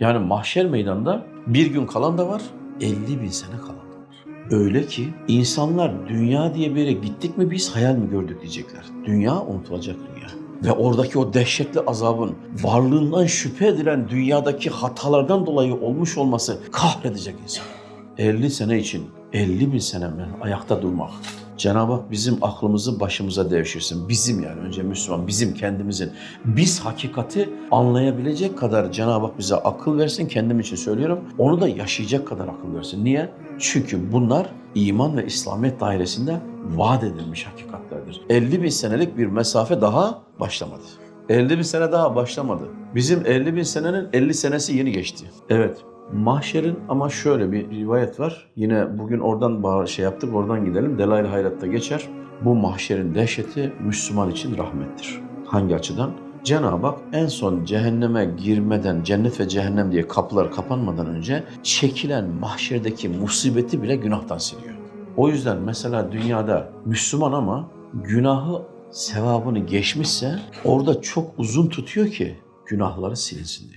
Yani mahşer meydanında bir gün kalan da var, 50 bin sene kalan da var. Öyle ki insanlar dünya diye bir yere gittik mi biz hayal mi gördük diyecekler. Dünya unutulacak dünya. Ve oradaki o dehşetli azabın varlığından şüphe edilen dünyadaki hatalardan dolayı olmuş olması kahredecek insan. 50 sene için 50 bin sene ayakta durmak? Cenab-ı Hak bizim aklımızı başımıza devşirsin. Bizim yani önce Müslüman, bizim kendimizin. Biz hakikati anlayabilecek kadar Cenab-ı Hak bize akıl versin. Kendim için söylüyorum. Onu da yaşayacak kadar akıl versin. Niye? Çünkü bunlar iman ve İslamiyet dairesinde vaat edilmiş hakikatlerdir. 50 bin senelik bir mesafe daha başlamadı. 50 bin sene daha başlamadı. Bizim 50 bin senenin 50 senesi yeni geçti. Evet. Mahşerin ama şöyle bir rivayet var. Yine bugün oradan şey yaptık, oradan gidelim. Delail Hayrat'ta geçer. Bu mahşerin dehşeti Müslüman için rahmettir. Hangi açıdan? Cenab-ı Hak en son cehenneme girmeden, cennet ve cehennem diye kapılar kapanmadan önce çekilen mahşerdeki musibeti bile günahtan siliyor. O yüzden mesela dünyada Müslüman ama günahı sevabını geçmişse orada çok uzun tutuyor ki günahları silinsin diye.